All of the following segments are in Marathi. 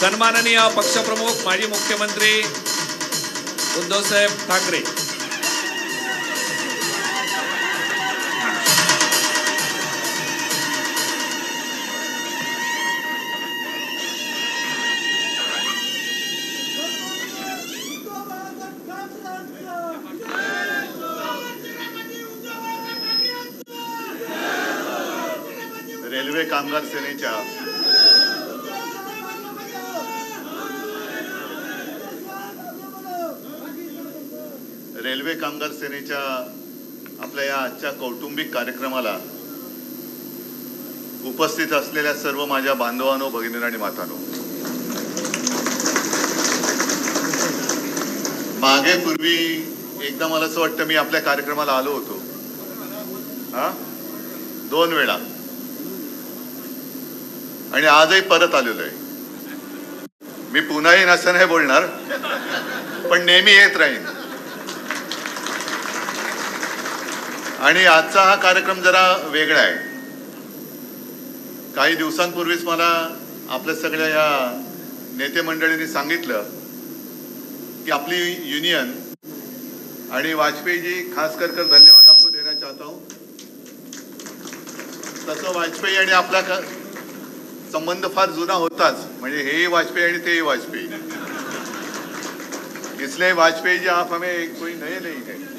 सन्माननीय पक्षप्रमुख माजी मुख्यमंत्री उद्धवसाहेब ठाकरे. रेल्वे कामगार सेनेच्या रेल्वे कामगार सेनेच्या आपल्या या आजच्या कौटुंबिक कार्यक्रमाला उपस्थित असलेल्या सर्व माझ्या बांधवांनो भगिनी आणि मातानो. मागे पूर्वी एकदा मला असं वाटतं मी आपल्या कार्यक्रमाला आलो होतो. हा? दोन वेळा. आणि आजही परत आलेलो आहे. मी पुन्हाही असं नाही बोलणार पण नेहमी येत राहीन. आणि आजचा हा कार्यक्रम जरा वेगळा आहे. काही दिवसांपूर्वीच मला आपल्या सगळ्या या नेते मंडळींनी सांगितलं की आपली युनियन आणि वाजपेयीजी खास कर कर धन्यवाद आपको देना चाहता हूं. तसं वाजपेयी आणि आपला संबंध फार जुना होताच. म्हणजे हेही वाजपेयी आणि तेही वाजपेयी. इसलिए वाजपेयी जी आप हमें कोई नए नहीं है.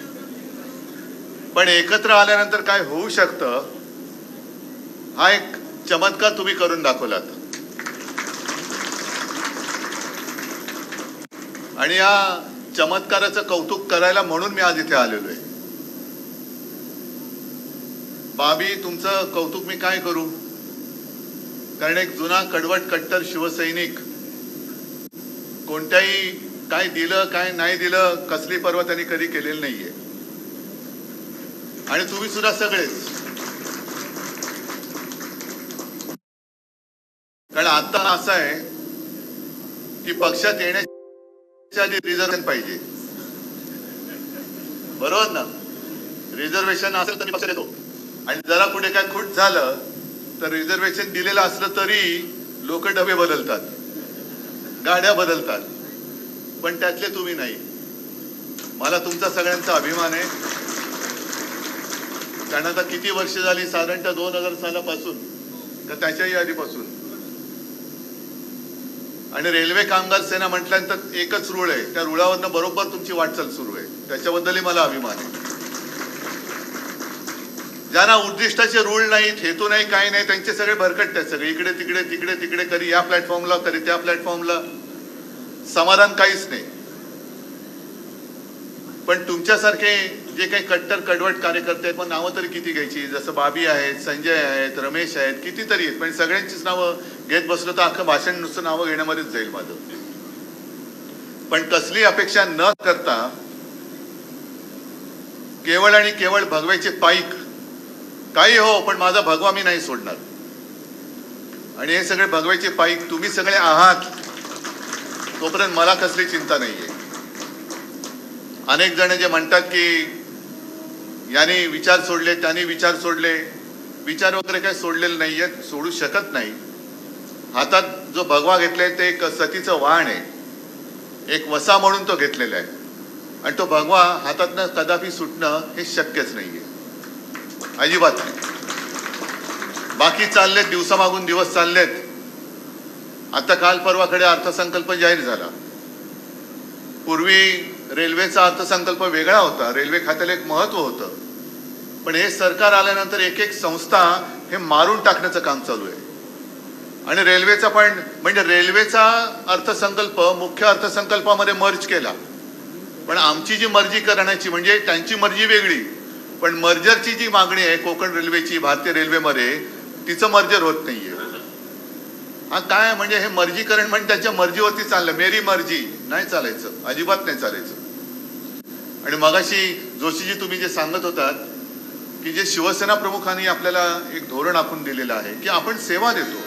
पण एकत्र आल्यानंतर काय होऊ शकतं हा एक चमत्कार तुम्ही करून दाखवलात. आणि या चमत्काराचं कौतुक करायला म्हणून मी आज इथे आलेलो आहे. बाबी तुमचं कौतुक मी काय करू? कारण एक जुना कडवट कट्टर शिवसैनिक कोणत्याही काय दिलं काय नाही दिलं कसली पर्व त्यांनी कधी केलेली नाहीये. आणि तुम्ही सुद्धा सगळेच. कारण आता असं आहे की पक्षात येण्याच्या आधी रिझर्वेशन पाहिजे. बरोबर ना? रिझर्वेशन असेल तर मी पक्षात येतो आणि जरा कुठे काय खूट झालं तर रिझर्वेशन दिलेलं असलं तरी लोक डबे बदलतात. गाड्या बदलतात. पण त्यातले तुम्ही नाही. मला तुमचा सगळ्यांचा अभिमान आहे. कारण आता किती वर्ष झाली साधारणतः दोन हजार सालापासून का त्याच्याही आधीपासून. आणि रेल्वे कामगार सेना म्हटल्यानंतर एकच रूळ आहे त्या रुळावरनं बरोबर तुमची वाटचाल सुरू आहे. त्याच्याबद्दलही मला अभिमान आहे. ज्यांना उद्दिष्टाचे रूळ नाहीत हेतू नाही काही नाही त्यांचे सगळे भरकट आहेत सगळे. इकडे तिकडे तिकडे तिकडे कधी या प्लॅटफॉर्मला कधी त्या प्लॅटफॉर्मला. समाधान काहीच नाही. पण तुमच्यासारखे जे काही कट्टर कडवट कार्यकर्ते आहेत मग नावं तरी किती घ्यायची? जसं बाबी आहेत संजय आहेत रमेश आहेत कितीतरी आहेत. पण सगळ्यांचीच नावं घेत बसलो तर अख्खं भाषण नुसतं नावं घेण्यामध्येच जाईल माझं. पण कसली अपेक्षा न करता केवळ आणि केवळ भगवायचे पाईक. काही हो पण माझा भगवा मी नाही सोडणार. आणि हे सगळे भगवायचे पाईक तुम्ही सगळे आहात. तोपर्यंत मला कसली चिंता नाहीये. अनेक जण जे म्हणतात की यांनी विचार सोडले त्यांनी विचार सोडले. विचार वगैरे काही सोडलेले नाही आहेत सोडू शकत नाही. हातात जो भगवा घेतलाय ते एक सतीचं वाण आहे. एक वसा म्हणून तो घेतलेला आहे. आणि तो भगवा हातातनं कदापि सुटणं हे शक्यच नाही आहे अजिबात नाही. बाकी चाललेत दिवसामागून दिवस चाललेत. आता काल परवाकडे अर्थसंकल्प जाहीर झाला. पूर्वी रेल्वेचा अर्थसंकल्प वेगळा होता. रेल्वे खात्याला एक महत्त्व होतं. पण हे सरकार आल्यानंतर एक एक संस्था हे मारून टाकण्याचं काम चालू आहे. आणि रेल्वेचा पण म्हणजे रेल्वेचा अर्थसंकल्प मुख्य अर्थसंकल्पामध्ये मर्ज केला. पण आमची जी मर्जी करण्याची म्हणजे त्यांची मर्जी वेगळी. पण मर्जरची जी मागणी आहे कोकण रेल्वेची भारतीय रेल्वेमध्ये तिचं मर्जर होत नाहीये. हा काय म्हणजे हे मर्जीकरण म्हणजे त्यांच्या मर्जीवरती चाललं. मेरी मर्जी. नाही चालायचं. अजिबात नाही चालायचं. आणि मगाशी जोशीजी तुम्ही जे सांगत होतात की जे शिवसेना प्रमुखांनी आपल्याला एक धोरण आखून दिलेलं आहे की आपण सेवा देतो.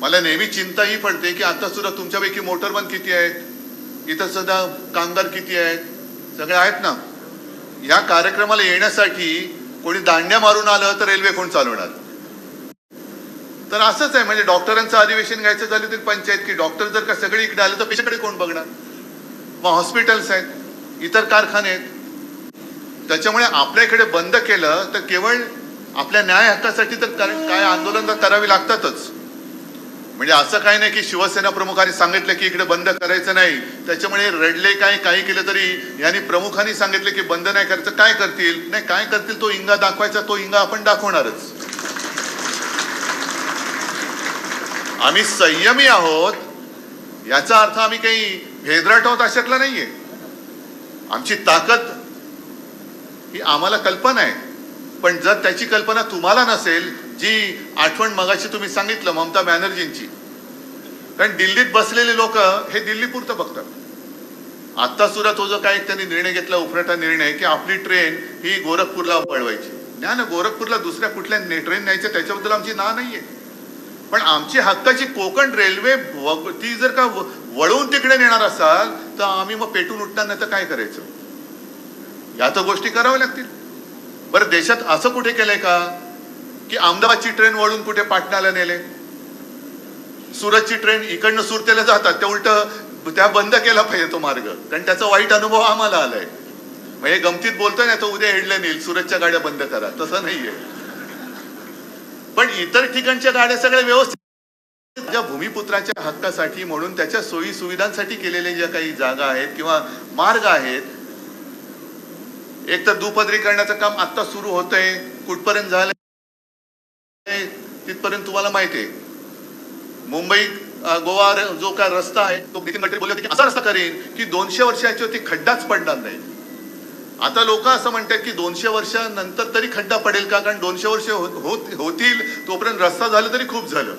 मला नेहमी चिंता ही पडते की आता सुद्धा तुमच्यापैकी मोटरमन किती आहेत? इथं सुद्धा कामगार किती आहेत? सगळे आहेत ना? या कार्यक्रमाला येण्यासाठी कोणी दांड्या मारून आलं तर रेल्वे कोण चालवणार? तर असंच आहे म्हणजे डॉक्टरांचं अधिवेशन घ्यायचं झालं तर पंचायत की डॉक्टर जर का सगळे इकडे आले तर पेशाकडे कोण बघणार? मग हॉस्पिटल्स आहेत इतर कारखाने आहेत. त्याच्यामुळे आपल्या इकडे बंद केलं तर केवळ आपल्या न्याय हक्कासाठी तर काय आंदोलन तर करावी लागतातच. म्हणजे असं काही नाही की शिवसेना प्रमुखांनी सांगितलं की इकडे बंद करायचं नाही. त्याच्यामुळे रडले काय काही केलं तरी यांनी प्रमुखांनी सांगितले की बंद नाही करायचं काय करतील? नाही काय करतील तो इंगा दाखवायचा तो इंगा आपण दाखवणारच. आम्ही संयमी आहोत याचा अर्थ आम्ही काही भेदराट आहोत अशातला नाहीये. आमची ताकद ही आम्हाला कल्पना आहे. पण जर त्याची कल्पना तुम्हाला नसेल जी आठवण मगाशी तुम्ही सांगितलं ममता बॅनर्जींची. कारण दिल्लीत बसलेले लोक हे दिल्ली पुरतं बघतात. आता सुद्धा तो जो काय त्यांनी निर्णय घेतला उफरटा निर्णय की आपली ट्रेन ही गोरखपूरला वळवायची. नाही ना गोरखपूरला दुसऱ्या कुठल्या ट्रेन न्यायच्या त्याच्याबद्दल आमची ना नाहीये. पण आमची हक्काची कोकण रेल्वे ती जर का वळून तिकडे नेणार असाल तर आम्ही मग पेटून उठणार नाही तर काय करायचं? या तर गोष्टी कराव्या लागतील. बरं देशात असं कुठे केलंय का की अहमदाबादची ट्रेन वळून कुठे पाटण्याला नेले? सुरतची ट्रेन इकडनं सुरतेला जातात त्या उलट त्या बंद केला पाहिजे तो मार्ग. कारण त्याचा वाईट अनुभव आम्हाला आलाय. म्हणजे गमतीत बोलतोय ना तो उद्या हेडलं नेईल सुरतच्या गाड्या बंद करा. तसं नाहीये. पण इतर ठिकाणच्या गाड्या सगळ्या व्यवस्थित. ज्या भूमिपुत्राच्या हक्कासाठी म्हणून त्याच्या सोयी सुविधांसाठी केलेल्या ज्या काही जागा आहेत किंवा मार्ग आहेत एक तर दुपदरीकरणाचं काम आता सुरू होतंय. कुठपर्यंत झालंय? तिथपर्यंत तुम्हाला माहिती आहे. मुंबई गोवा जो काय रस्ता आहे तो नितीन गडकरी बोलले होते की असा रस्ता करेन की दोनशे वर्षाची होती खड्डाच पडणार नाही. आता लोक असं म्हणतात की दोनशे वर्षानंतर तरी खड्डा पडेल का? कारण दोनशे वर्ष होत- होतील. तोपर्यंत रस्ता झालं तरी खूप झालं.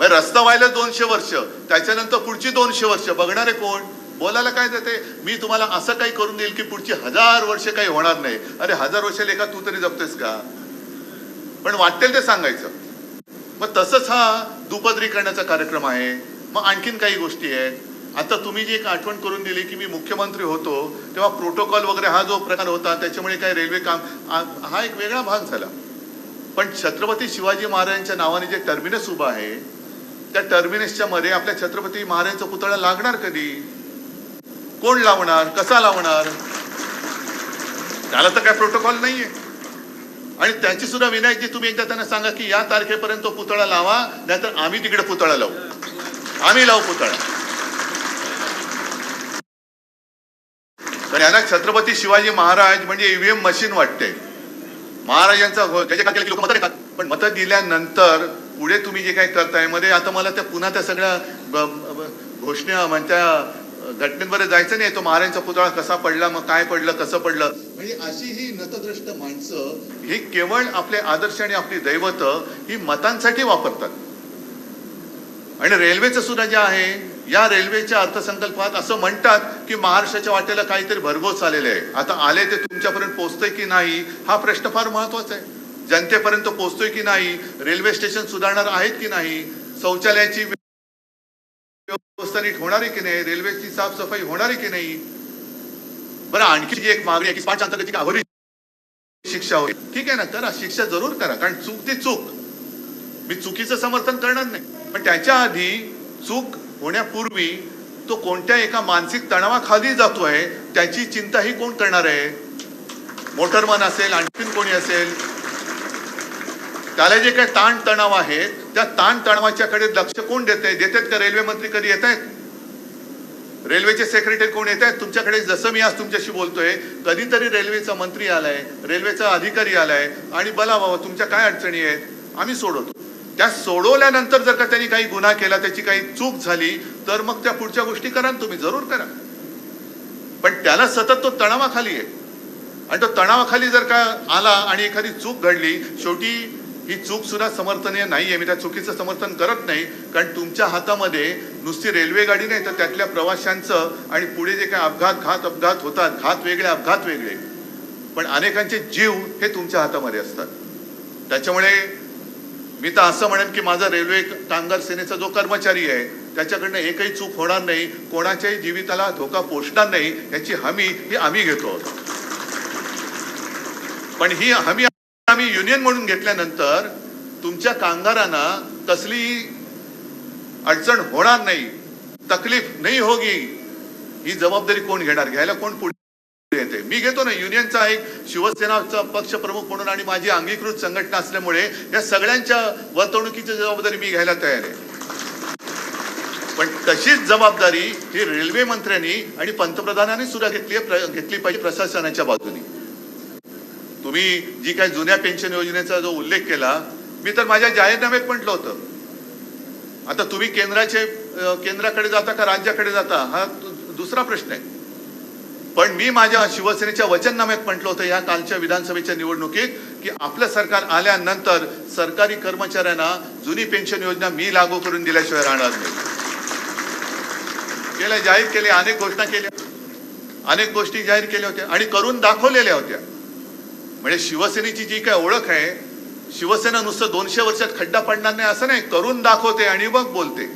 रस्ता व्हायला दोनशे वर्ष. त्याच्यानंतर पुढची दोनशे वर्ष. बघणारे कोण? बोलायला काय जाते मी तुम्हाला असं काही करून देईल की पुढची हजार वर्ष काही होणार नाही. अरे हजार वर्ष लेखा तू तरी जगतोयस का? पण वाटेल ते सांगायचं. मग तसंच हा दुपदरीकरणाचा कार्यक्रम आहे. मग आणखीन काही गोष्टी आहेत. आता तुम्ही जी एक आठवण करून दिली की मी मुख्यमंत्री होतो तेव्हा प्रोटोकॉल वगैरे हा जो प्रकार होता त्याच्यामुळे काय रेल्वे काम हा एक वेगळा भाग झाला. पण छत्रपती शिवाजी महाराजांच्या नावाने जे टर्मिनस उभं आहे त्या टर्मिनसच्या मध्ये आपल्या छत्रपती महाराजांचा पुतळा लागणार कधी? कोण लावणार? कसा लावणार? त्याला तर काय प्रोटोकॉल नाहीये. आणि त्यांची सुद्धा विनायकजी तुम्ही एकदा त्यांना सांगा की या तारखेपर्यंत तो पुतळा लावा नाहीतर आम्ही तिकडे पुतळा लावू. आम्ही लावू पुतळा. आणि यांना छत्रपती शिवाजी महाराज म्हणजे ईव्हीएम मशीन वाटते महाराजांचा हो- त्याच्या काय केलं की लोक मतं देतात. पण मतं दिल्यानंतर पुढे तुम्ही जे काही करतायमध्ये आता मला त्या पुन्हा त्या सगळ्या घोषणा म्हणत्या घटनेमध्ये जायचं नाही तो महाराजांचा पुतळा कसा पडला मग काय पडलं कसं पडलं? म्हणजे अशी ही नतद्रष्ट माणसं ही केवळ आपले आदर्श आणि आपली दैवत ही मतांसाठी वापरतात. आणि रेल्वेचं सुद्धा जे आहे या रेल्वेच्या अर्थसंकल्पात असं म्हणतात की महाराष्ट्राच्या वाटेला काहीतरी भरघोस आलेले आहे. आता आले ते तुमच्यापर्यंत पोहोचतंय की नाही हा प्रश्न फार महत्त्वाचा आहे. जनतेपर्यंत पोहोचतोय की नाही रेल्वे स्टेशन सुधारणार आहेत की नाही शौचालयाची व्यवस्था नीट होणार आहे की नाही रेल्वेची साफसफाई होणार आहे की नाही? बरं आणखी जी एक मागणी आहे की पाच अंतर्गत अघोरी शिक्षा होईल. ठीक आहे ना करा शिक्षा जरूर करा कारण चूक ती चूक. मी चुकीचं समर्थन करणार नाही. पण त्याच्या आधी चूक होण्यापूर्वी तो कोणत्या एका मानसिक तणावाखाली जातो आहे त्याची चिंता ही कोण करणार आहे? मोटरमन असेल आणखीन कोणी असेल? त्याला जे काही ताणतणाव आहे त्या ताणतणावाच्याकडे लक्ष कोण देत आहे देतात का रेल्वे मंत्री कधी येत आहेत? रेल्वेचे सेक्रेटरी कोण येत आहेत? तुमच्याकडे जसं मी आज तुमच्याशी बोलतोय कधीतरी रेल्वेचा मंत्री आलाय रेल्वेचा अधिकारी आलाय आणि बला बाबा तुमच्या काय अडचणी आहेत? आम्ही सोडवतो. त्या सोडवल्यानंतर जर का त्यांनी काही गुन्हा केला त्याची काही चूक झाली तर मग त्या पुढच्या गोष्टी करा ना तुम्ही जरूर करा. पण त्याला सतत तो तणावाखाली आहे. आणि तो तणावाखाली जर का आला आणि एखादी चूक घडली शेवटी ही चूक सुद्धा समर्थनीय आहे मी त्या चुकीचं समर्थन करत नाही. कारण तुमच्या हातामध्ये नुसती रेल्वे गाडी नाही तर त्यातल्या प्रवाशांचं आणि पुढे जे काही अपघात घात अपघात होतात घात वेगळे अपघात वेगळे. पण अनेकांचे जीव हे तुमच्या हातामध्ये असतात. त्याच्यामुळे मी तर असं म्हणेन की माझा रेल्वे कामगार सेनेचा जो कर्मचारी आहे त्याच्याकडनं एकही चूक होणार नाही कोणाच्याही जीविताला धोका पोचणार नाही याची हमी ही आम्ही घेतो. आहोत पण ही हमी आम्ही युनियन म्हणून घेतल्यानंतर तुमच्या कामगारांना कसली अडचण होणार नाही तकलीफ नाही होगी ही जबाबदारी कोण घेणार? घ्यायला कोण पुढे येते. मी घेतो ना युनियनचा एक शिवसेनाचा पक्ष प्रमुख म्हणून आणि माझी अंगीकृत संघटना असल्यामुळे या सगळ्यांच्या वर्तवणुकीची जबाबदारी मी घ्यायला तयार आहे. पण तशीच जबाबदारी ही रेल्वे मंत्र्यांनी आणि पंतप्रधानांनी सुद्धा घेतली आहे, घेतली पाहिजे प्रशासनाच्या बाजूने. तुम्ही जी काही जुन्या पेन्शन योजनेचा जो उल्लेख केला मी तर माझ्या जाहीरनाम्यात म्हटलं होतं. आता तुम्ही केंद्राचे केंद्राकडे जाता का राज्याकडे जाता हा दुसरा प्रश्न आहे. पण मी माझ्या शिवसेनेच्या वचननाम्यात म्हटलं होतं या कालच्या विधानसभेच्या निवडणुकीत की आपलं सरकार आल्यानंतर सरकारी कर्मचाऱ्यांना जुनी पेन्शन योजना मी लागू करून दिल्याशिवाय राहणार नाही. केल्या जाहीर केले अनेक घोषणा केल्या. अनेक गोष्टी जाहीर केल्या होत्या आणि करून दाखवलेल्या होत्या. म्हणजे शिवसेनेची जी काय ओळख आहे शिवसेना नुसतं दोनशे वर्षात खड्डा पडणार नाही असं नाही करून दाखवते आणि मग बोलते.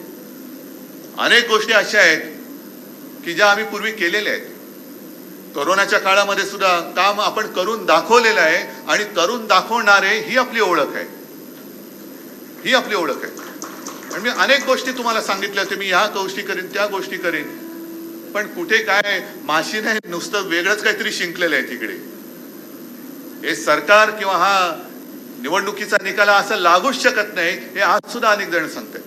अनेक गोष्टी अशा आहेत की ज्या आम्ही पूर्वी केलेल्या आहेत. कोरोनाच्या काळामध्ये सुद्धा काम आपण करून दाखवलेलं आहे आणि करून दाखवणारे ही आपली ओळख आहे. ही आपली ओळख आहे. आणि मी अनेक गोष्टी तुम्हाला सांगितल्या होत्या. मी ह्या गोष्टी करीन त्या गोष्टी करीन. पण कुठे काय माशी नाही नुसतं वेगळंच काहीतरी शिंकलेलं आहे तिकडे. हे सरकार किंवा हा निवडणुकीचा निकाल असं लागूच शकत नाही हे आज सुद्धा अनेक जण सांगतात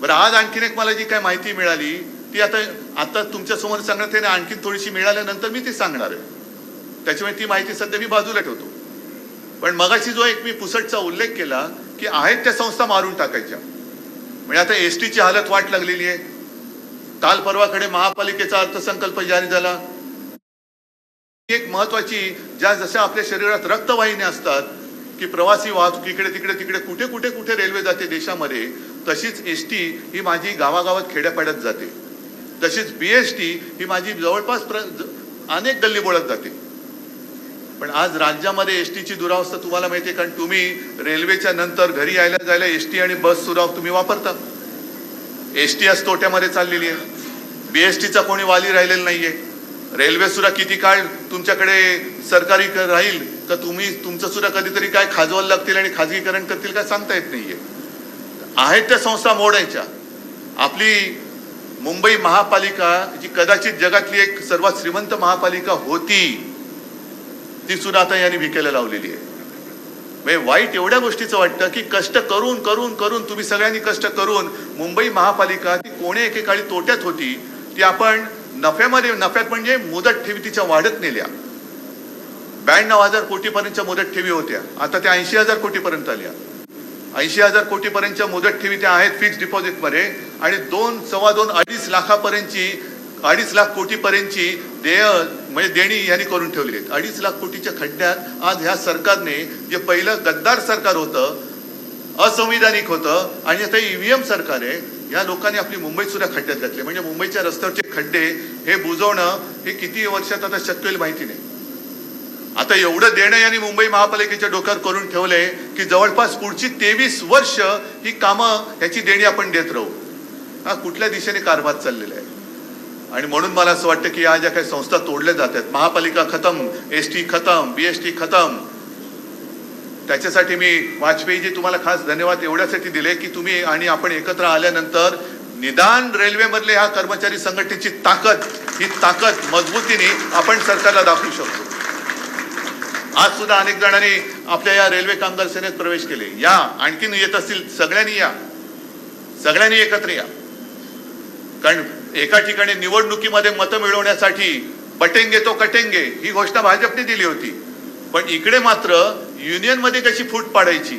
बरं आज आणखीन एक मला जी काय माहिती मिळाली ती आता आता तुमच्यासमोर सांगण्यात येईल आणखी थोडीशी मिळाल्यानंतर मी ती सांगणार आहे. त्याच्यामुळे ती माहिती सध्या मी बाजूला ठेवतो. पण मगाशी जो एक मी पुसटचा उल्लेख केला की आहेत त्या संस्था मारून टाकायच्या. म्हणजे आता एस टीची हालत वाट लागलेली आहे. काल परवाकडे महापालिकेचा अर्थसंकल्प जारी झाला. एक महत्वाची ज्या जशा आपल्या शरीरात रक्तवाहिन्या असतात की प्रवासी वाहतूक इकडे तिकडे तिकडे कुठे कुठे कुठे रेल्वे जाते देशामध्ये तशीच एस टी ही माझी गावागावात खेड्यापाड्यात जाते. तशीच बी एस टी ही माझी जवळपास प्र अनेक गल्ली बोळत जाते. पण आज राज्यामध्ये एस टीची दुरावस्था तुम्हाला माहिती आहे कारण तुम्ही रेल्वेच्या नंतर घरी यायला जायला एस टी आणि बस सुराव तुम्ही वापरता. एस टी आज तोट्यामध्ये चाललेली आहे. बी एस टीचा कोणी वाली राहिलेला नाहीये. रेल्वे सुद्धा किती काळ तुमच्याकडे सरकारी राहील? तर तुम्ही तुमचं सुद्धा कधीतरी काय खाजवायला लागतील आणि खाजगीकरण करतील काय सांगता येत नाहीये. आहेत त्या संस्था मोडायच्या. आपली मुंबई महापालिका जी कदाचित जगातली एक सर्वात श्रीमंत महापालिका होती ती सुद्धा आता यांनी विकायला लावलेली आहे. म्हणजे वाईट एवढ्या गोष्टीचं वाटतं की कष्ट करून करून करून तुम्ही सगळ्यांनी कष्ट करून मुंबई महापालिका ती कोणी एकेकाळी तोट्यात होती ती आपण नफ्यामध्ये नफ्यात म्हणजे मुदत ठेवी तिच्या वाढत नेल्या. ब्याण्णव हजार कोटीपर्यंतच्या मुदत ठेवी होत्या. आता त्या ऐंशी हजार कोटीपर्यंत आल्या. ऐंशी हजार कोटीपर्यंतच्या मुदत ठेवी त्या आहेत फिक्स डिपॉझिटमध्ये आणि दोन सव्वा दोन अडीच लाखापर्यंतची अडीच लाख कोटीपर्यंतची देय म्हणजे देणी यांनी करून ठेवली आहेत. अडीच लाख कोटीच्या खड्ड्यात आज ह्या सरकारने जे पहिलं गद्दार सरकार होतं असंविधानिक होतं आणि आता ईव्हीएम सरकार आहे या लोकांनी आपली मुंबई सुद्धा खड्ड्यात घातली. म्हणजे मुंबईच्या रस्त्यावरचे खड्डे हे बुजवणं हे किती वर्षात आता शक्य होईल माहिती नाही. आता एवढं देणं यांनी मुंबई महापालिकेच्या डोक्यावर करून ठेवलंय की जवळपास पुढची तेवीस वर्ष ही कामं ह्याची देणी आपण देत राहू. हा कुठल्या दिशेने कारभार चाललेला आहे? आणि म्हणून मला असं वाटतं की या ज्या काही संस्था तोडल्या जातात महापालिका खतम एस टी खतम बी एस टी खतम त्याच्यासाठी मी वाजपेयीजी तुम्हाला खास धन्यवाद एवढ्यासाठी दिले की तुम्ही आणि आपण एकत्र आल्यानंतर निदान रेल्वेमधले ह्या कर्मचारी संघटनेची ताकद ही ताकद मजबूतीने आपण सरकारला दाखवू शकतो. आज सुद्धा अनेक जणांनी आपल्या या रेल्वे कामगार सेनेत प्रवेश केले. या आणखीन येत असतील सगळ्यांनी या. सगळ्यांनी एकत्र या. कारण एका ठिकाणी निवडणुकीमध्ये मतं मिळवण्यासाठी पटेंगे तो कटेंगे ही घोषणा भाजपने दिली होती. पण इकडे मात्र युनियनमध्ये कशी फूट पाडायची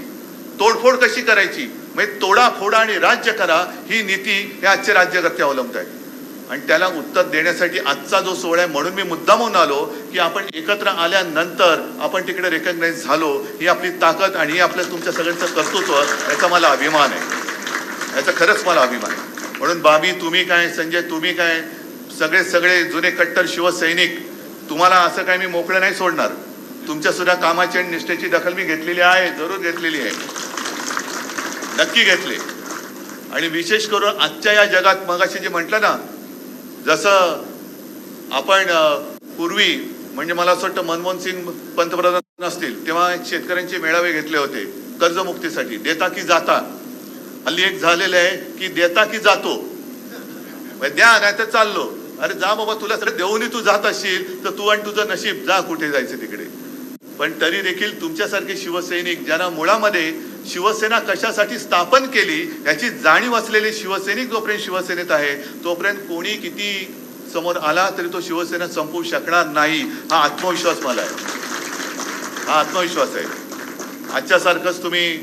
तोडफोड कशी करायची म्हणजे तोडाफोडा आणि राज्य करा ही नीती हे आजचे राज्यकर्ते अवलंबत आहे आणि त्याला उत्तर देण्यासाठी आजचा जो सोहळा आहे म्हणून मी मुद्दामून आलो की आपण एकत्र आल्यानंतर आपण तिकडे रेकग्नाईज झालो. ही आपली ताकद आणि हे आपलं तुमच्या सगळ्यांचं कर्तृत्व याचा मला अभिमान आहे. याचा खरंच मला अभिमान आहे. म्हणून बाबी तुम्ही काय संजय तुम्ही काय सगळे सगळे जुने कट्टर शिवसैनिक तुम्हाला असं काय मी मोकळं नाही सोडणार. तुमच्या सुद्धा कामाची आणि निष्ठेची दखल मी घेतलेली आहे जरूर घेतलेली आहे. नक्की घेतली. आणि विशेष करून आजच्या या जगात मगाशी जे म्हटलं ना जसं आपण पूर्वी म्हणजे मला असं वाटतं मनमोहन सिंग पंतप्रधान असतील तेव्हा एक शेतकऱ्यांचे मेळावे घेतले होते कर्जमुक्तीसाठी देता की जाता. हल्ली एक झालेलं आहे की देता की जातो. द्या नाही तर चाललो. अरे जा बाबा तुला सर देऊनही तू जात असशील तर तू आणि तुझं नशीब जा कुठे जायचं तिकडे. पण तरी देखील तुमच्यासारखे शिवसैनिक ज्यांना मुळामध्ये शिवसेना कशासाठी स्थापन केली याची जाणीव असलेले शिवसैनिक जोपर्यंत शिवसेनेत आहे तोपर्यंत कोणी किती समोर आला तरी तो शिवसेना संपवू शकणार नाही हा आत्मविश्वास मला आहे. हा आत्मविश्वास आहे. आजच्यासारखंच तुम्ही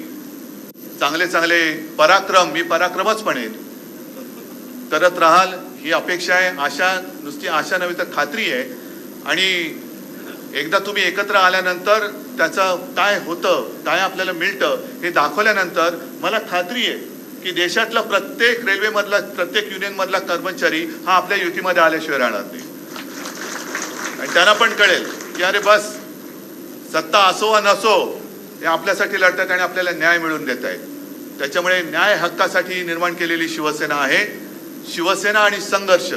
चांगले चांगले पराक्रम मी पराक्रमच म्हणेन. करत राहाल ही अपेक्षा आहे आशा नुसती आशा नव्हे तर खात्री आहे. आणि एकदा तुम्ही एकत्र आल्यानंतर त्याचं काय होतं काय आपल्याला मिळतं हे दाखवल्यानंतर मला खात्री आहे की देशातला प्रत्येक रेल्वेमधला प्रत्येक युनियनमधला कर्मचारी हा आपल्या युतीमध्ये आल्याशिवाय राहणार नाही. आणि त्यांना पण कळेल की अरे बस सत्ता असो वा नसो हे आपल्यासाठी लढतात आणि आपल्याला न्याय मिळवून देत आहेत. त्याच्यामुळे न्याय हक्कासाठी निर्माण केलेली शिवसेना आहे. शिवसेना आणि संघर्ष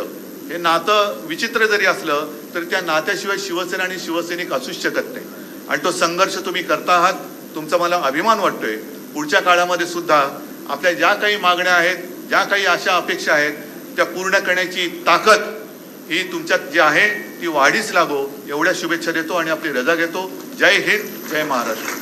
हे नातं विचित्र जरी असलं तरी त्या नात्याशिवाय शिवसेना आणि शिवसैनिक असूच शकत नाही आणि तो संघर्ष तुम्ही करता आहात तुमचा मला अभिमान वाटतोय. पुढच्या काळामध्ये सुद्धा आपल्या ज्या काही मागण्या आहेत ज्या काही आशा अपेक्षा आहेत त्या पूर्ण करण्याची ताकद ही तुमच्यात जी आहे ती वाढीच लागो. एवढ्या शुभेच्छा देतो आणि आपली रजा घेतो. जय हिंद जय महाराष्ट्र.